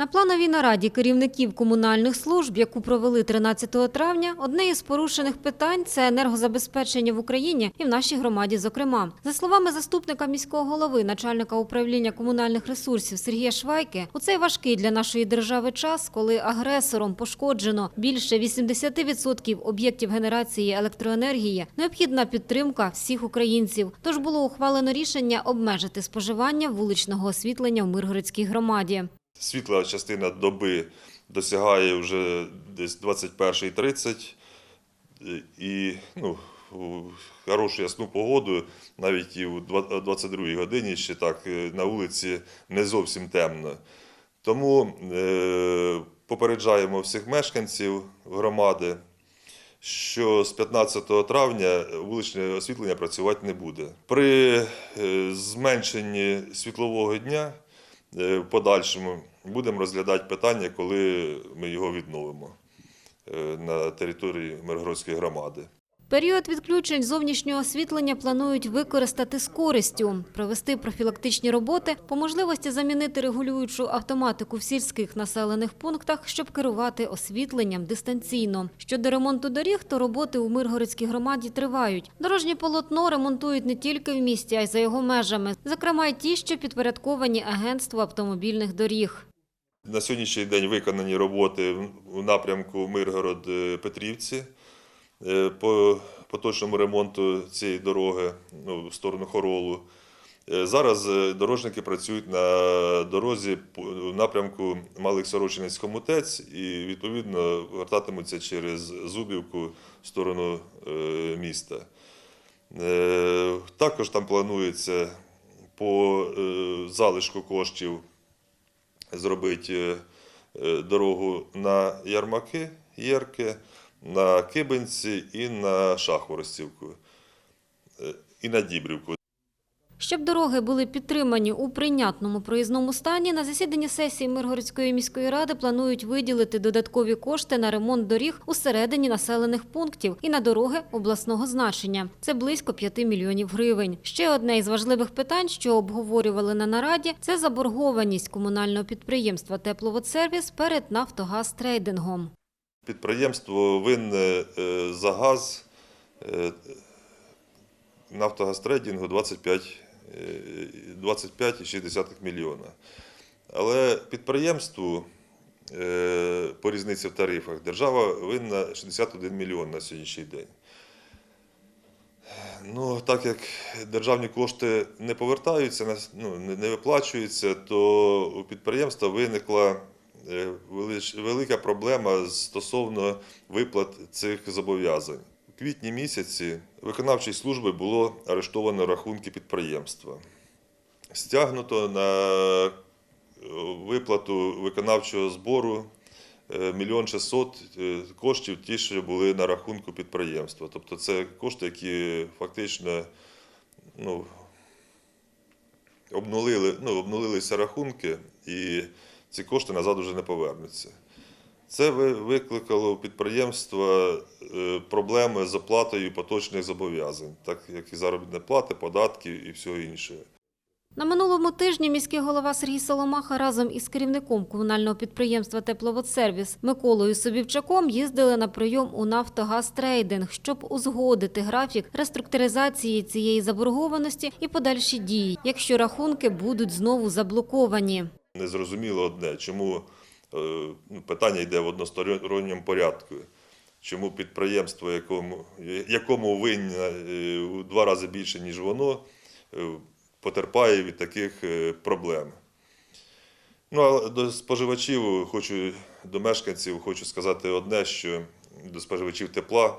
На плановій нараді керівників комунальних служб, яку провели 13 травня, одне із порушених питань це енергозабезпечення в Україні і в нашій громаді. Зокрема, за словами заступника міського голови, начальника управління комунальних ресурсів Сергія Швайки, у цей важкий для нашої держави час, коли агресором пошкоджено більше 80% об'єктів генерації електроенергії, необхідна підтримка всіх українців. Тож було ухвалено рішення обмежити споживання вуличного освітлення в Миргородській громаді. Світла частина доби досягає вже десь 21.30 і ну, хорошу ясну погоду, навіть і у 22 годині ще так е, на вулиці не зовсім темно. Тому е, попереджаємо всіх мешканців громади, що з 15 травня вуличне освітлення працювати не буде. При е, зменшенні світлового дня в подальшому будемо розглядати питання, коли ми його відновимо е, на території Миргородської громади. Період відключень зовнішнього освітлення планують використати з користю, провести профілактичні роботи, по можливості замінити регулюючу автоматику в сільських населених пунктах, щоб керувати освітленням дистанційно. Щодо ремонту доріг, то роботи у Миргородській громаді тривають. Дорожнє полотно ремонтують не тільки в місті, а й за його межами, зокрема й ті, що підпорядковані агентству автомобільних доріг. На сьогоднішній день виконані роботи у напрямку Миргород-Петрівці по поточному ремонту цієї дороги ну, в сторону Хоролу. Е, Зараз е, дорожники працюють на дорозі в напрямку Малих Сорочинець Комутець і відповідно вертатимуться через Зубівку в сторону е, міста. Е, Також там планується по е, залишку коштів зробити е, е, дорогу на Ярмаки, Єрки, на Кибинці і на Шахворостівку, е, і на Дібрівку. Щоб дороги були підтримані у прийнятному проїзному стані, на засіданні сесії Миргородської міської ради планують виділити додаткові кошти на ремонт доріг усередині населених пунктів і на дороги обласного значення. Це близько 5 мільйонів гривень. Ще одне із важливих питань, що обговорювали на нараді, це заборгованість комунального підприємства «Тепловодсервіс» перед «Нафтогаз Трейдингом». Підприємство винне е, за газ е, Нафтогазтрейдингу 25, е, 25,6 мільйона. Але підприємству по різниці в тарифах держава винна 61 мільйон на сьогоднішній день. Ну, так як державні кошти не повертаються, ну, не- виплачуються, то у підприємства виникла велика проблема стосовно виплат цих зобов'язань. У квітні місяці виконавчої служби було арештовано рахунки підприємства. Стягнуто на е, виплату виконавчого збору е, мільйон шістсот е, коштів, ті, що були на рахунку підприємства. Тобто це кошти, які фактично ну, обнулили, ну, обнулилися рахунки, і ці кошти назад вже не повернуться. Це ви- викликало у підприємства е, проблеми з оплатою поточних зобов'язань, так як і заробітні плати, податки і всього іншого. На минулому тижні міський голова Сергій Соломаха разом із керівником комунального підприємства «Тепловодсервіс» Миколою Собівчаком їздили на прийом у «Нафтогаз Трейдинг», щоб узгодити графік реструктуризації цієї заборгованості і подальші дії, якщо рахунки будуть знову заблоковані. Незрозуміло одне, чому е, ну, питання йде в односторонньому порядку. Чому підприємство, якому, якому винна е, у два рази більше, ніж воно, е, потерпає від таких проблем. Ну, а до споживачів хочу, до мешканців хочу сказати одне, що до споживачів тепла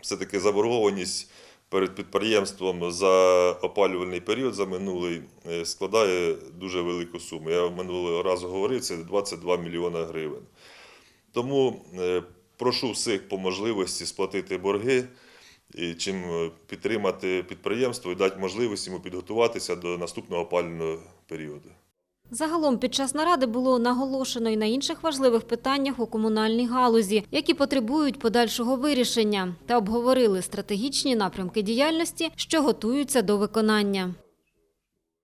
все-таки заборгованість перед підприємством за опалювальний період за минулий е, складає дуже велику суму. Я минулого разу говорив, це 22 мільйона гривень. Тому е, прошу всіх по можливості сплатити борги, чим е, підтримати підприємство і дати можливість йому підготуватися до наступного опалювального періоду. Загалом під час наради було наголошено і на інших важливих питаннях у комунальній галузі, які потребують подальшого вирішення, та обговорили стратегічні напрямки діяльності, що готуються до виконання.